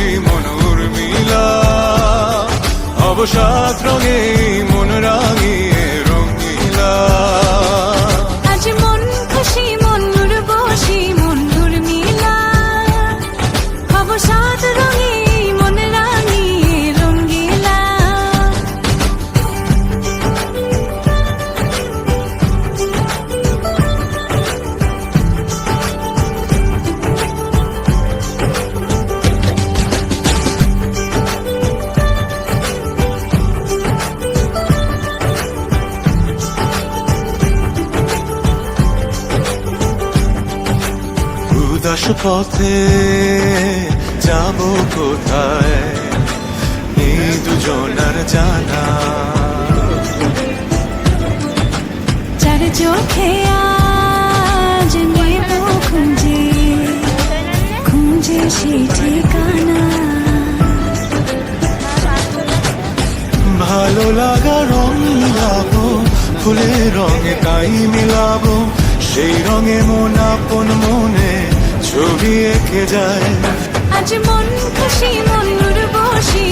বসি মনুর অবসাদ রঙে মন রাঙিয়ে উদাস পথে যাব কোথায়? এই দুজনার জানা। চার চোখে আজ নেব খুঁজে খুঁজে সেই ঠিকানা। ভালো লাগা রং মিলাবো ফুলের রঙে তাই মিলাবো সেই রঙে মন আপন মনে ছবি এঁকে যায়। আজ মন খুশি মন উর্বশী